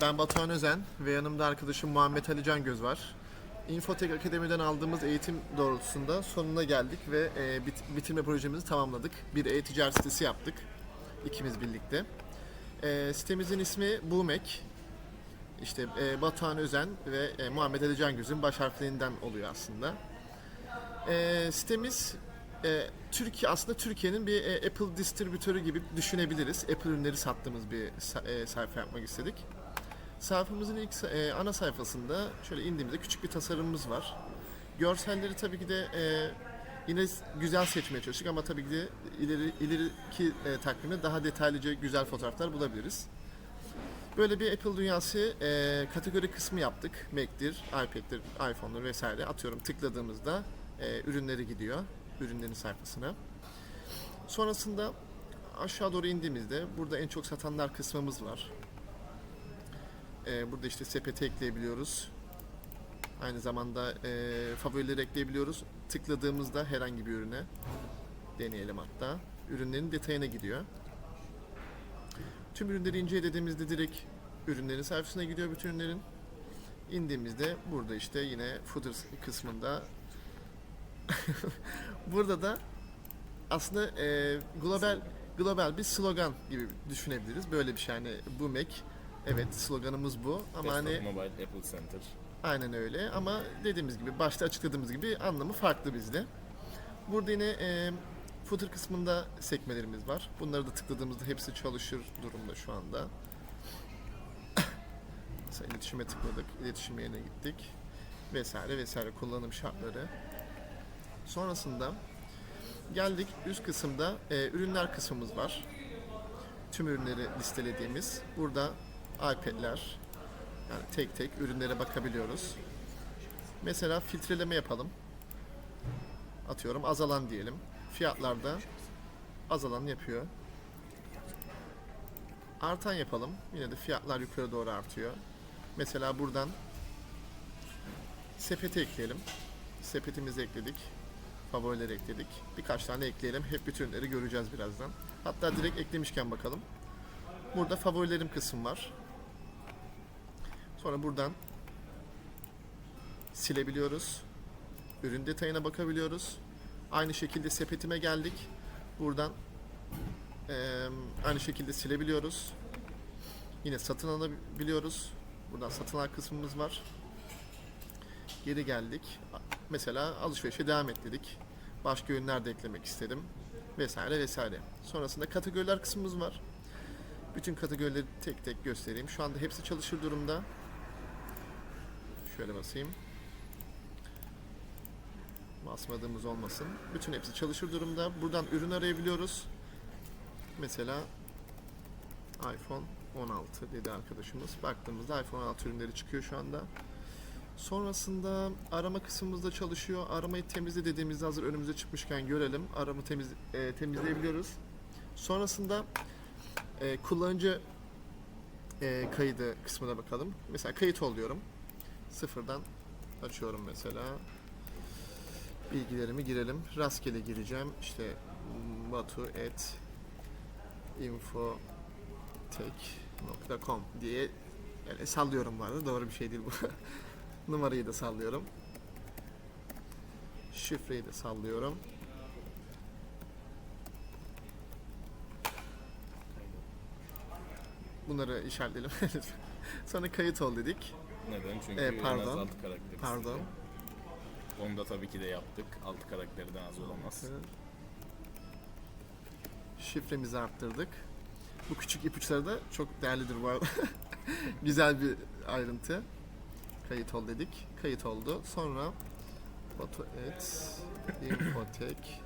Ben Batuhan Özen ve yanımda arkadaşım Muhammed Ali Cangöz var. Infotek Akademi'den aldığımız eğitim doğrultusunda sonuna geldik ve e, bit- bitirme projemizi tamamladık. Bir e-ticaret sitesi yaptık ikimiz birlikte. E, sitemizin ismi Boomek. İşte e, Batuhan Özen ve e, Muhammed Ali Cangöz'ün baş harflerinden oluyor aslında. Sitemiz Türkiye aslında Türkiye'nin bir Apple distribütörü gibi düşünebiliriz. Apple ürünleri sattığımız bir sa- sayfa yapmak istedik. Sayfamızın ilk e, ana sayfasında şöyle indiğimizde küçük bir tasarımımız var. Görselleri tabii ki de e, yine güzel seçmeye çalıştık ama tabii ki de ileri, ileriki e, takvimde daha detaylıca güzel fotoğraflar bulabiliriz. Böyle bir Apple dünyası e, kategori kısmı yaptık. Mac'tir, iPad'tir, iPhone'dur vesaire. Atıyorum tıkladığımızda e, ürünleri gidiyor. Ürünlerin sayfasına. Sonrasında aşağı doğru indiğimizde burada en çok satanlar kısmımız var. E, burada işte sepete ekleyebiliyoruz. Aynı zamanda e, favorileri ekleyebiliyoruz. Tıkladığımızda herhangi bir ürüne deneyelim hatta. Ürünlerin detayına gidiyor. Tüm ürünleri incelediğimizde direkt ürünlerin sayfasına gidiyor bütün ürünlerin. İndiğimizde burada işte yine footer kısmında burada da aslında e, global global bir slogan gibi düşünebiliriz. Böyle bir şey hani bu Mac evet sloganımız bu ama hani Desktop Mobile Apple Center. Aynen öyle ama dediğimiz gibi başta açıkladığımız gibi anlamı farklı bizde. Burada yine e, footer kısmında sekmelerimiz var. Bunları da tıkladığımızda hepsi çalışır durumda şu anda. Mesela iletişime tıkladık, iletişim yerine gittik vesaire vesaire kullanım şartları. Sonrasında geldik üst kısımda e, ürünler kısmımız var. Tüm ürünleri listelediğimiz. Burada iPad'ler, yani tek tek ürünlere bakabiliyoruz. Mesela filtreleme yapalım. Atıyorum azalan diyelim. Fiyatlarda azalan yapıyor. Artan yapalım. Yine de fiyatlar yukarı doğru artıyor. Mesela buradan sepete ekleyelim. Sepetimizi ekledik. Favorileri ekledik. Birkaç tane ekleyelim. Hep bütün ürünleri göreceğiz birazdan. Hatta direkt eklemişken bakalım. Burada favorilerim kısım var. Sonra buradan silebiliyoruz. Ürün detayına bakabiliyoruz. Aynı şekilde sepetime geldik. Buradan eee, aynı şekilde silebiliyoruz. Yine satın alabiliyoruz. Buradan satın al kısmımız var. Geri geldik. Mesela alışverişe devam et dedik. Başka ürünler de eklemek istedim. Vesaire vesaire. Sonrasında kategoriler kısmımız var. Bütün kategorileri tek tek göstereyim. Şu anda hepsi çalışır durumda. Şöyle basayım. Basmadığımız olmasın. Bütün hepsi çalışır durumda. Buradan ürün arayabiliyoruz. Mesela iPhone 16 dedi arkadaşımız. Baktığımızda iPhone 16 ürünleri çıkıyor şu anda. Sonrasında arama kısmımızda çalışıyor. Aramayı temizle dediğimizde hazır önümüze çıkmışken görelim. Aramı temiz, e, temizleyebiliyoruz. Sonrasında e, kullanıcı e, kaydı kısmına bakalım. Mesela kayıt oluyorum. Sıfırdan açıyorum mesela. Bilgilerimi girelim. Rastgele gireceğim. İşte batu et infotek.com diye yani sallıyorum vardı. Doğru bir şey değil bu. Numarayı da sallıyorum. Şifreyi de sallıyorum. Bunları işaretleyelim. Sonra kayıt ol dedik. Neden? Çünkü Ee, en az pardon. 6 karakter Pardon. Onu da tabii ki de yaptık. 6 karakterden az olamaz. Şifremizi arttırdık. Bu küçük ipuçları da çok değerlidir bu arada. Güzel bir ayrıntı. Kayıt ol dedik. Kayıt oldu. Sonra Batu et infotek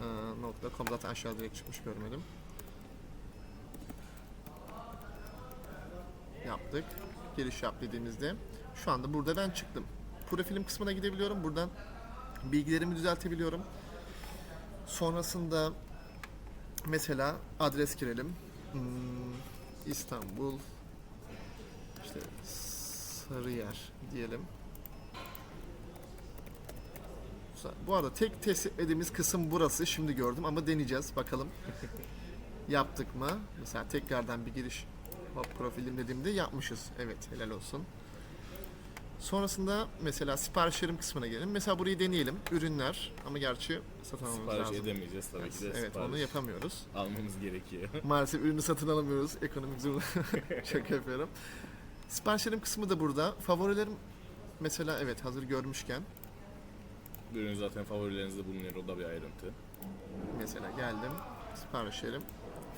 e, nokta com zaten aşağı direkt çıkmış görmedim. Yaptık. Giriş yap dediğimizde şu anda burada ben çıktım. Profilim kısmına gidebiliyorum. Buradan bilgilerimi düzeltebiliyorum. Sonrasında mesela adres girelim. Hmm, İstanbul işte Sarıyer diyelim. Bu arada tek test etmediğimiz kısım burası. Şimdi gördüm ama deneyeceğiz. Bakalım yaptık mı? Mesela tekrardan bir giriş profilim dediğimde yapmışız. Evet helal olsun. Sonrasında mesela siparişlerim kısmına gelelim. Mesela burayı deneyelim. Ürünler ama gerçi satın Sipariş lazım. edemeyeceğiz tabii ki de. Evet Sipariş onu yapamıyoruz. Almamız gerekiyor. Maalesef ürünü satın alamıyoruz. Ekonomik zorunda. Şaka yapıyorum. Siparişlerim kısmı da burada. Favorilerim mesela evet hazır görmüşken Ürün zaten favorilerinizde bulunuyor. O da bir ayrıntı. mesela geldim siparişlerim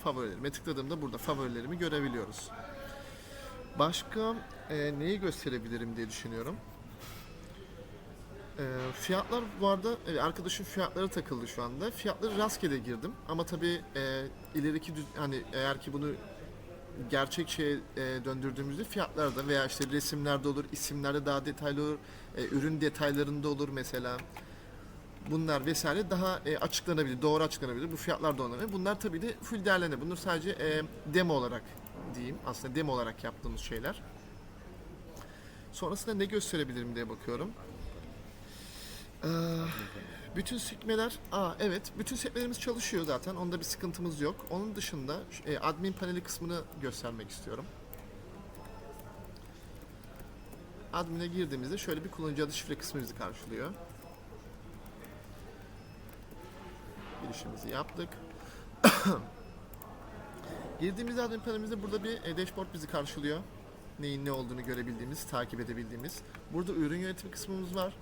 favorilerime tıkladığımda burada favorilerimi görebiliyoruz. Başka e, neyi gösterebilirim diye düşünüyorum. E, fiyatlar bu arada e, arkadaşım fiyatları takıldı şu anda. Fiyatları rastgele girdim ama tabii e, ileriki hani eğer ki bunu gerçek şeye e, döndürdüğümüzde fiyatlarda veya işte resimlerde olur, isimlerde daha detaylı olur, e, ürün detaylarında olur mesela. Bunlar vesaire daha e, açıklanabilir, doğru açıklanabilir. Bu fiyatlar da onların. Bunlar tabii de full değerlenir. Bunlar sadece e, demo olarak diyeyim. Aslında demo olarak yaptığımız şeyler. Sonrasında ne gösterebilirim diye bakıyorum. Ee, bütün sekmeler, aa evet, bütün sekmelerimiz çalışıyor zaten. Onda bir sıkıntımız yok. Onun dışında e, admin paneli kısmını göstermek istiyorum. Admin'e girdiğimizde şöyle bir kullanıcı adı şifre kısmı bizi karşılıyor. Girişimizi yaptık. Girdiğimiz admin panelimizde burada bir e, dashboard bizi karşılıyor. Neyin ne olduğunu görebildiğimiz, takip edebildiğimiz. Burada ürün yönetimi kısmımız var.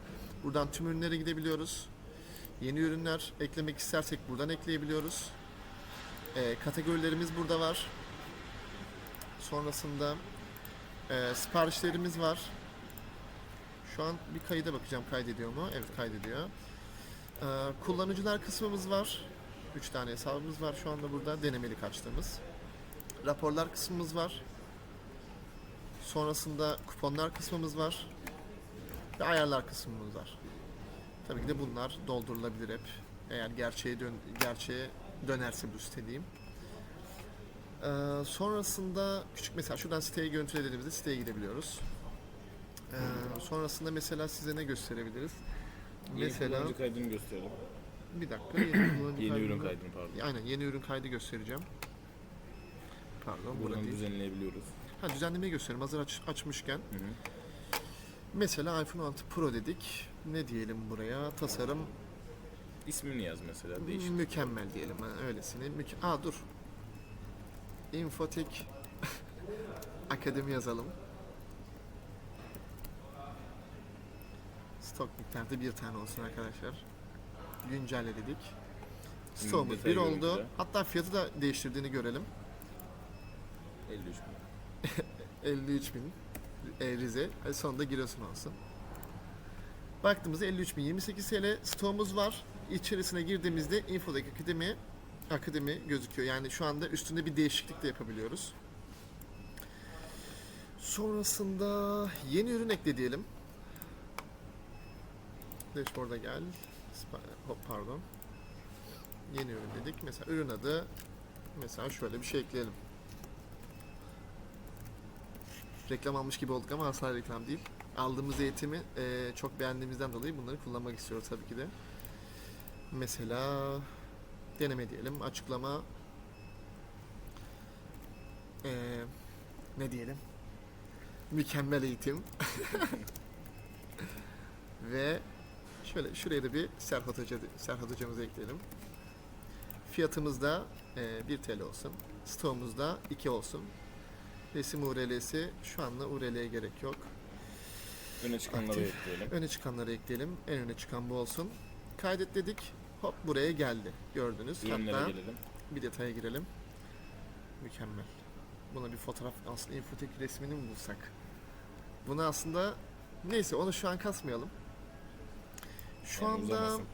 Buradan tüm ürünlere gidebiliyoruz. Yeni ürünler eklemek istersek buradan ekleyebiliyoruz. E, kategorilerimiz burada var. Sonrasında e, siparişlerimiz var. Şu an bir kayıda bakacağım kaydediyor mu? Evet kaydediyor. Ee, kullanıcılar kısmımız var. 3 tane hesabımız var şu anda burada denemelik açtığımız. Raporlar kısmımız var. Sonrasında kuponlar kısmımız var. Ve ayarlar kısmımız var. Tabii ki de bunlar doldurulabilir hep. Eğer gerçeğe dön gerçeğe dönerse bu site diyeyim. Ee, sonrasında küçük mesela şuradan siteyi görüntüle dediğimizde siteye gidebiliyoruz. Ee, sonrasında mesela size ne gösterebiliriz? Yeni Mesela kullanıcı kaydını gösterelim. bir dakika yeni kullanıcı Yeni ürün kaydını- kaydını pardon. Aynen yeni ürün kaydı göstereceğim. Pardon burada Buradan değil. düzenleyebiliyoruz. Ha düzenlemeyi göstereyim hazır aç- açmışken. Hı hı. Mesela iPhone 6 Pro dedik. Ne diyelim buraya? Tasarım İsmini yaz mesela değişik. mükemmel diyelim. Ha, öylesine. Müke- Aa dur. Infotek Akademi yazalım. Stok miktarda bir tane olsun arkadaşlar. Güncelle dedik. Stoğumuz bir oldu. görüntüde. Hatta fiyatı da değiştirdiğini görelim. 53 bin. 53 bin e, Rize. Hadi sonunda Giresun olsun. Baktığımızda 53 bin 28 TL stoğumuz var. İçerisine girdiğimizde Infodaki Akademi Akademi gözüküyor. Yani şu anda üstünde bir değişiklik de yapabiliyoruz. Sonrasında yeni ürün ekle diyelim. Dashboard'a gel. Hop pardon. Yeni ürün dedik. Mesela ürün adı mesela şöyle bir şey ekleyelim. reklam almış gibi olduk ama asla reklam değil. Aldığımız eğitimi e, çok beğendiğimizden dolayı bunları kullanmak istiyoruz tabii ki de. Mesela deneme diyelim, açıklama e, ne diyelim? Mükemmel eğitim. Ve şöyle şuraya da bir Serhat Hoca Serhat hocamızı ekleyelim. Fiyatımız da e, 1 TL olsun. Stoğumuz da 2 olsun. Resim URL'si şu anda URL'ye gerek yok. Öne çıkanları Aktif. ekleyelim. Öne çıkanları ekleyelim. En öne çıkan bu olsun. Kaydet dedik. Hop buraya geldi. Gördünüz. Ürünlere Hatta gelelim. bir detaya girelim. Mükemmel. Buna bir fotoğraf aslında infotek resmini mi bulsak? Bunu aslında neyse onu şu an kasmayalım. Şu Yani anda uzamasın.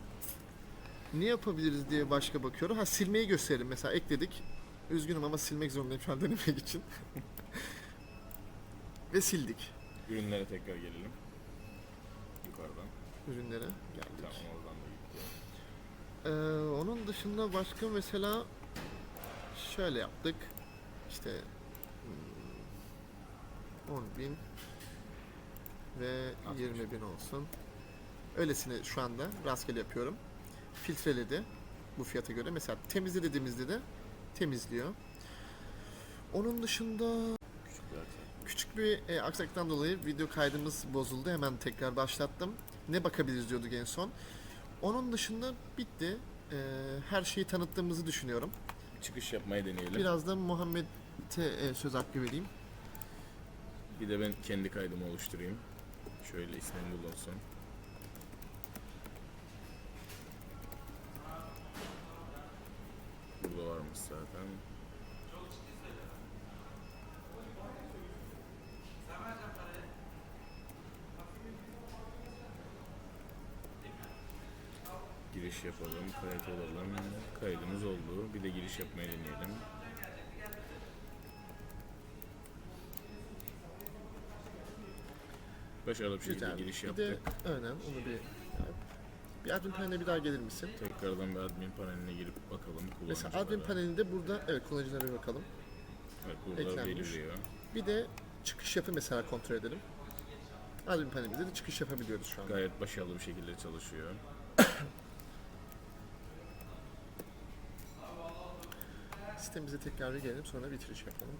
ne yapabiliriz diye başka bakıyorum. Ha silmeyi gösterelim mesela ekledik. Üzgünüm ama silmek zorundayım şu an denemek için. Ve sildik Ürünlere tekrar gelelim. Yukarıdan. ürünlere geldik. Tamam oradan da gitti. Ee, onun dışında başka mesela şöyle yaptık. İşte hmm, 10 bin ve 20 bin olsun. Öylesine şu anda rastgele yapıyorum. Filtreledi bu fiyata göre. Mesela temizle dediğimizde de temizliyor. Onun dışında bir e, aksaklıktan dolayı video kaydımız bozuldu. Hemen tekrar başlattım. Ne bakabiliriz diyorduk en son. Onun dışında bitti. E, her şeyi tanıttığımızı düşünüyorum. Çıkış yapmayı deneyelim. Biraz da Muhammed'e e, söz hakkı vereyim. Bir de ben kendi kaydımı oluşturayım. Şöyle ismim bulunsun. Varmış zaten. Giriş yapalım, kayıt olalım. Kaydımız oldu. Bir de giriş yapmayı deneyelim. Başarılı bir şekilde giriş Bir de yaptık. aynen onu bir bir admin paneline bir daha gelir misin? Tekrardan bir admin paneline girip bakalım Mesela kullanıcılara. admin panelinde burada evet kullanıcılara bir bakalım. Evet, burada eklenmiş. belirliyor. Bir de çıkış yapı mesela kontrol edelim. Admin panelimizde de çıkış yapabiliyoruz şu an. Gayet başarılı bir şekilde çalışıyor. Sitemize tekrar bir gelelim sonra bitiriş yapalım.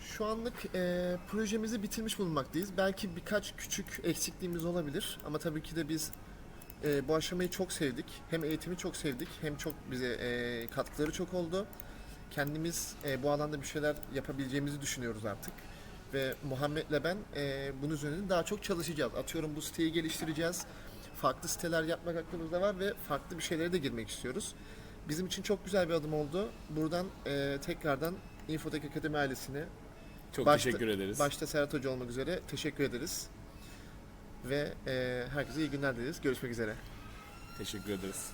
Şu anlık e, projemizi bitirmiş bulunmaktayız. Belki birkaç küçük eksikliğimiz olabilir ama tabii ki de biz e, bu aşamayı çok sevdik. Hem eğitimi çok sevdik hem çok bize e, katkıları çok oldu. Kendimiz e, bu alanda bir şeyler yapabileceğimizi düşünüyoruz artık. Ve Muhammed'le ben e, bunun üzerine daha çok çalışacağız. Atıyorum bu siteyi geliştireceğiz. Farklı siteler yapmak aklımızda var ve farklı bir şeylere de girmek istiyoruz. Bizim için çok güzel bir adım oldu. Buradan e, tekrardan Infotek Akademi ailesine Çok Başta- teşekkür ederiz. başta Serhat Hoca olmak üzere teşekkür ederiz. Ve e, herkese iyi günler dileriz. Görüşmek üzere. Teşekkür ederiz.